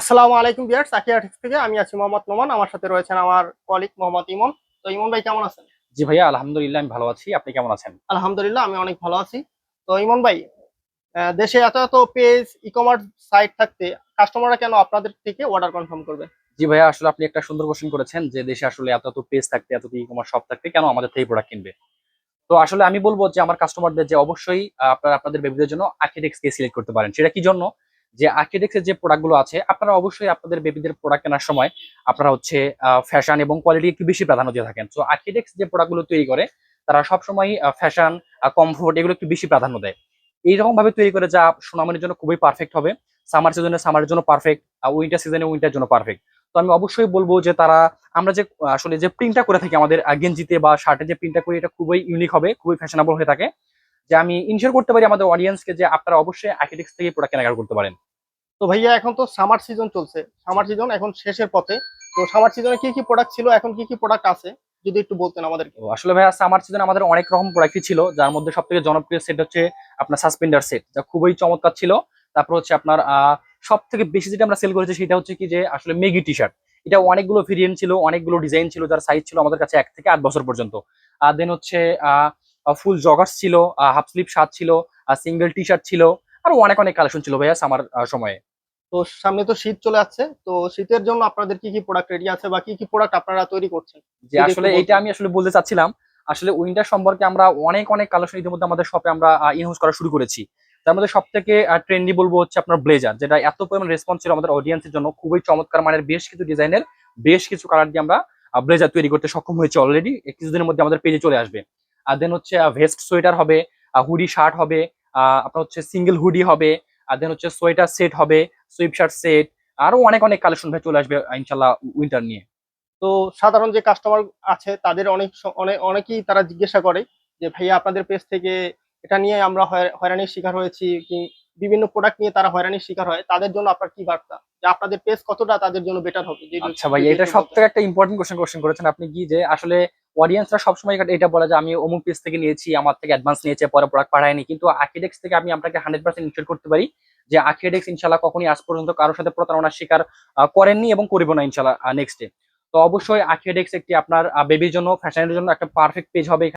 আসসালামু আলাইকুম বিয়ার সাকিয়া টেক্স থেকে আমি আছি মোহাম্মদ নোমান আমার সাথে রয়েছেন আমার কলিগ মোহাম্মদ ইমন। তো ইমন ভাই কেমন আছেন? জি ভাইয়া আলহামদুলিল্লাহ আমি ভালো আছি। আপনি কেমন আছেন? আলহামদুলিল্লাহ আমি অনেক ভালো আছি। তো ইমন ভাই দেশে এত এত পেজ ই কমার্স সাইট থাকতে কাস্টমাররা কেন আপনাদের থেকে অর্ডার কনফার্ম করবে? জি ভাইয়া আসলে আপনি একটা সুন্দর কোশ্চেন করেছেন যে দেশে আসলে এত এত পেজ থাকতে এত ই কমার্স শপ থাকতে কেন আমাদের থেকে প্রোডাক্ট কিনবে? তো আসলে আমি বলব যে আমার কাস্টমারদের যে অবশ্যই আপনারা আপনাদের বেবিদের জন্য আর্কিটেক্স কে সিলেক্ট করতে পারেন। সেটা কি জন্য? যে আর্কিটেক্সের যে প্রোডাক্টগুলো আছে, আপনারা অবশ্যই আপনাদের বেবিদের প্রোডাক্ট কেনার সময় আপনারা হচ্ছে ফ্যাশন এবং কোয়ালিটি একটু বেশি প্রাধান্য দিয়ে থাকেন। তো আর্কিটেক্স যে প্রোডাক্টগুলো তৈরি করে, তারা সবসময় ফ্যাশন কমফোর্ট এগুলো একটু বেশি প্রাধান্য দেয়। এইরকম ভাবে তৈরি করে যা সোনামণির জন্য খুবই পারফেক্ট হবে। সামার সিজনে সামারের জন্য পারফেক্ট আর উইন্টার সিজনে উইন্টার জন্য পারফেক্ট তো আমি অবশ্যই বলব যে তারা, আমরা যে, আসলে যে প্রিন্টটা করে থাকি আমাদের গেঞ্জিতে বা শার্টে যে প্রিন্টটা করি, এটা খুবই ইউনিক হবে, খুবই ফ্যাশনেবল হয়ে থাকে। যে আমি ইনশিওর করতে পারি আমাদের অডিয়েন্সকে যে আপনারা অবশ্যই আর্কিটেক্স থেকে প্রোডাক্ট কেনাকাটা করতে পারেন। তো ভাইয়া এখন তো সামার সিজন চলছে। সামার সিজন এখন শেষের পথে। তো সামার সিজনে কি কি প্রোডাক্ট ছিল? এখন কি কি প্রোডাক্ট আছে? যদি একটু বলতেন আমাদেরকে। আসলে ভাইয়া সামার সিজনে আমাদের অনেক রকম প্রোডাক্টই ছিল। যার মধ্যে সব থেকে জনপ্রিয় সেট হচ্ছে আপনার সাসপেন্ডার সেট যা খুবই চমৎকার ছিল। তারপর হচ্ছে আপনার সব থেকে বেশি যেটা আমরা সেল করেছি সেটা হচ্ছে কি যে আসলে মেগি টি শার্ট এটা অনেকগুলো ভেরিয়েন্ট ছিল অনেকগুলো ডিজাইন ছিল যার সাইজ ছিল আমাদের কাছে এক থেকে আট বছর পর্যন্ত। আর দেন হচ্ছে ফুল জগার্স ছিল হাফ স্লিপ শার্ট ছিল সিঙ্গেল টি শার্ট ছিল আরও অনেক অনেক কালেকশন ছিল ভাইয়া সামার সময়ে। তো সামনে তো শীত চলে আসছে তো শীতের জন্য আপনাদের কি কি প্রোডাক্ট রেডি আছে বা কি কি প্রোডাক্ট আপনারা তৈরি করছেন? যে আসলে এটা আমি আসলে বলতে চাচ্ছিলাম আসলে উইন্টার সম্পর্কে আমরা অনেক অনেক কালেকশন ইতিমধ্যে আমাদের শপে আমরা ইনহাউস করা শুরু করেছি। তার মধ্যে সব থেকে ট্রেন্ডি বলব হচ্ছে আপনার ব্লেজার যেটা এত পরিমাণ রেসপন্স ছিল আমাদের অডিয়েন্সের জন্য খুবই চমৎকার মানের বেশ কিছু ডিজাইনের বেশ কিছু কালার দিয়ে আমরা ব্লেজার তৈরি করতে সক্ষম হয়েছে অলরেডি কিছুদিনের মধ্যে আমাদের পেজে চলে আসবে। দেন হচ্ছে ভেস্ট সোয়েটার হবে হুডি শার্ট হবে আহ, আপনার হচ্ছে সিঙ্গেল হুডি হবে আর দেন হচ্ছে সোয়েটার সেট হবে সুইপ শার্ট সেট আরও অনেক অনেক কালেকশন ভাই চলে আসবে ইনশাল্লাহ উইন্টার নিয়ে। তো সাধারণ যে কাস্টমার আছে তাদের অনেক অনেক অনেকেই তারা জিজ্ঞাসা করে যে ভাইয়া আপনাদের পেজ থেকে এটা নিয়ে আমরা হয়- হয়রানির শিকার হয়েছি কি? বিভিন্ন প্রোডাক্ট নিয়ে তারা হয়রানির শিকার হয়। তাদের জন্য আপনার কি বার্তা? যে আপনাদের পেজ কতটা তাদের জন্য বেটার হবে? আচ্ছা ভাই এটা সব থেকে একটা ইম্পর্টেন্ট কোশ্চেন কোশ্চেন করেছেন আপনি কি? যে আসলে অডিয়েন্সরা সবসময় এটা- বলে যে, আমি অমুক পেজ থেকে নিয়েছি, আমার থেকে অ্যাডভান্স নিয়েছে, পরে প্রোডাক্ট পাঠায়নি। কিন্তু আর্কিটেক্স থেকে আমি আপনাকে হান্ড্রেড পার্সেন্ট ইনশিওর করতে পারি যে আর্কিটেক্স ইনশাল্লাহ কখনই আজ পর্যন্ত কারোর সাথে প্রতারণার শিকার করেননি এবং করিব না ইনশাল্লাহ নেক্সট ডে তো অবশ্যই আর্কিটেক্স একটি আপনার বেবির জন্য ফ্যাশনের জন্য একটা পারফেক্ট পেজ হবে